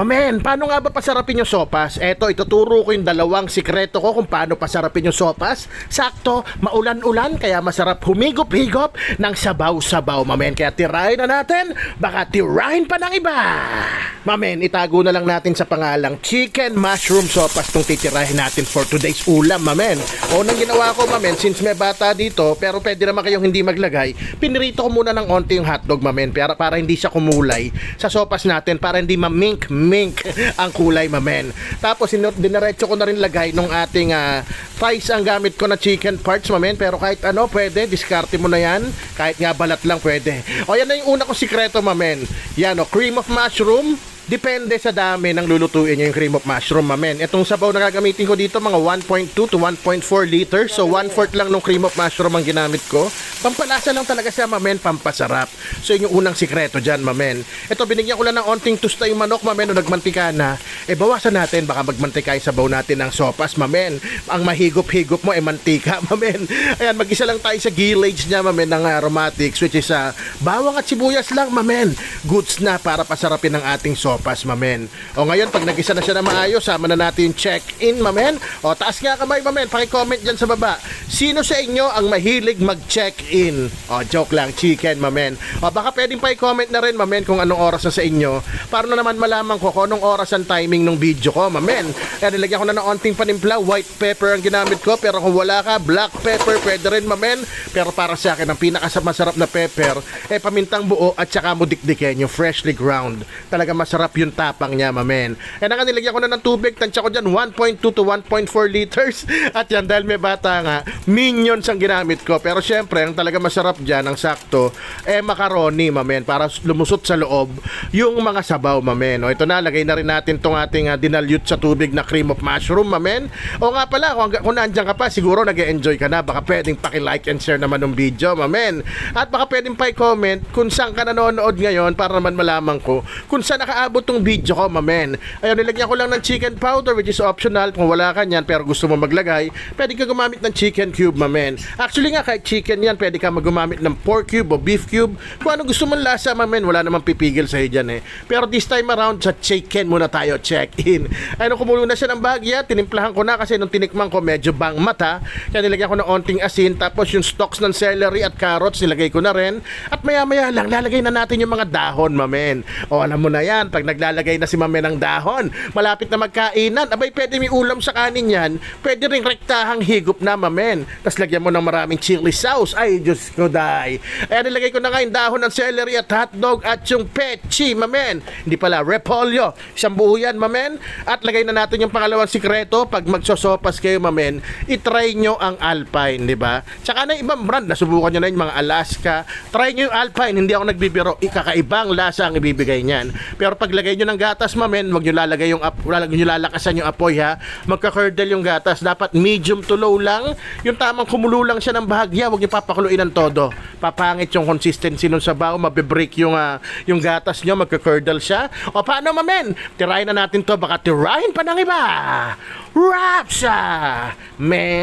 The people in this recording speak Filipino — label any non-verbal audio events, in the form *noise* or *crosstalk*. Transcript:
Mamen, paano nga ba pasarapin yung sopas? Eto, ituturo ko yung dalawang sikreto ko kung paano pasarapin yung sopas. Sakto, maulan-ulan, kaya masarap humigop-higop ng sabaw-sabaw, mamen. Kaya tirahin na natin, baka tirahin pa ng iba. Mamen, itago na lang natin sa pangalang chicken mushroom sopas tong titirahin natin for today's ulam, mamen. O nang ginawa ko, mamen, since may bata dito, pero pwede naman kayong hindi maglagay, pinirito ko muna ng onti yung hotdog, mamen, para, para hindi siya kumulay sa sopas natin, para hindi mamink-mink *laughs* ang kulay, mamen. Tapos, diniretso ko na rin lagay nung ating ah, fries ang gamit ko na chicken parts, mamen, pero kahit ano, pwede, diskarte mo na yan, kahit nga balat lang pwede. O, yan na yung una kong sikreto, mamen. Yan, o, cream of mushroom, Depende sa dami ng lulutuin nyo yung cream of mushroom, mamen. Itong sabaw na gagamitin ko dito, mga 1.2 to 1.4 liters. So, 1/4 lang ng cream of mushroom ang ginamit ko. Pampalasa lang talaga siya, mamen, pampasarap. So, yun yung unang sikreto dyan, mamen. Ito, binigyan ko lang ng onting tusta yung manok, mamen, nung nagmantika na. Eh, bawasan natin, baka magmantika yung sabaw natin ng sopas, mamen. Ang mahigop-higop mo, eh, mantika, *laughs* mamen. Ayan, mag-isa lang tayo sa gillage niya, mamen, ng aromatics, which is ah, bawang at sibuyas lang, mamen. Goods na para pasarapin ng ating sopas, mamen. O ngayon, pag nag-isa na siya na maayos, sama na natin check-in, mamen. O taas nga kamay, mamen. Pakicomment dyan sa baba. Sino sa inyo ang mahilig mag-check-in? O, joke lang, chicken, mamen. O baka pwedeng pakicomment na rin, mamen, kung anong oras na sa inyo. Para na naman malaman ko kung anong oras ang timing ng video ko, mamen. Kaya nilagyan ko na ng onting panimpla, white pepper ang ginamit ko. Pero kung wala ka, black pepper, pwede rin, mamen. Pero para sa akin, ang pinakamasarap na pepper, eh, pamintang buo at saka mo dikdikin, yung freshly ground. Talaga masarap yung tapang niya, mamen. Eh, naka nilagyan ko na ng tubig, tansya ko dyan, 1.2 to 1.4 liters. At yan, dahil may bata nga, minions ang ginamit ko. Pero syempre, ang talaga masarap dyan, ang sakto, eh, macaroni, mamen, para lumusot sa loob yung mga sabaw, mamen. O, ito na, lagay na rin natin tong ating uh, dinalyut sa tubig na cream of mushroom, mamen. O nga pala, kung, kung nandiyan ka pa, siguro nag enjoy ka na. Baka pwedeng paki-like and share naman ng video, mamen. At baka pwedeng pa-comment kung saan ka nanonood ngayon para naman malaman ko kung saan nakaabot tong video ko, mamen. Ayun, nilagyan ko lang ng chicken powder which is optional kung wala ka niyan pero gusto mo maglagay, pwede ka gumamit ng chicken cube, mamen. Actually nga, kahit chicken yan, pwede ka magumamit ng pork cube o beef cube. Kung ano gusto mong lasa, mamen, wala namang pipigil sa'yo dyan eh. Pero this time around, sa chicken muna tayo check-in. Ayun, kumulo na siya ng bagya, tinimplahan ko na kasi nung tinikman ko, medyo bang mata. Kaya nilagyan ko ng onting asin, tapos yung stalks ng celery at carrots, nilagay ko na rin. At maya-maya lang, lalagay na natin yung mga dahon, mamen. O alam mo na yan, pag naglalagay na si mamen ng dahon, malapit na magkainan, abay pwede may ulam sa kanin yan, pwede ring rektahang higop na, mamen. Tapos lagyan mo ng maraming chili sauce. Ay, Diyos ko, day. Ayan, nilagay ko na nga yung dahon ng celery at hotdog at yung pechi, mamen. Hindi pala, repolyo. Isang buo yan, mamen. At lagay na natin yung pangalawang sikreto. Pag magsosopas kayo, mamen, itry nyo ang Alpine, di ba? Tsaka na ibang brand, nasubukan nyo na yung mga Alaska. Try nyo yung Alpine, hindi ako nagbibiro. Ikakaibang lasa ang ibibigay niyan. Pero pag lagay nyo ng gatas, mamen, wag nyo lalagay yung, wag nyo lalakasan yung apoy, ha? Magka-curdle yung gatas. Dapat medium to low lang. Yung tamang kumulo lang siya ng bahagya, wag nyo papakuluin ng todo. Papangit yung consistency ng sabaw, mabibreak yung, ah, yung gatas nyo, magka-curdle siya. O paano, mamen? Tirahin na natin to, baka tirahin pa ng iba. Rapsa! Men!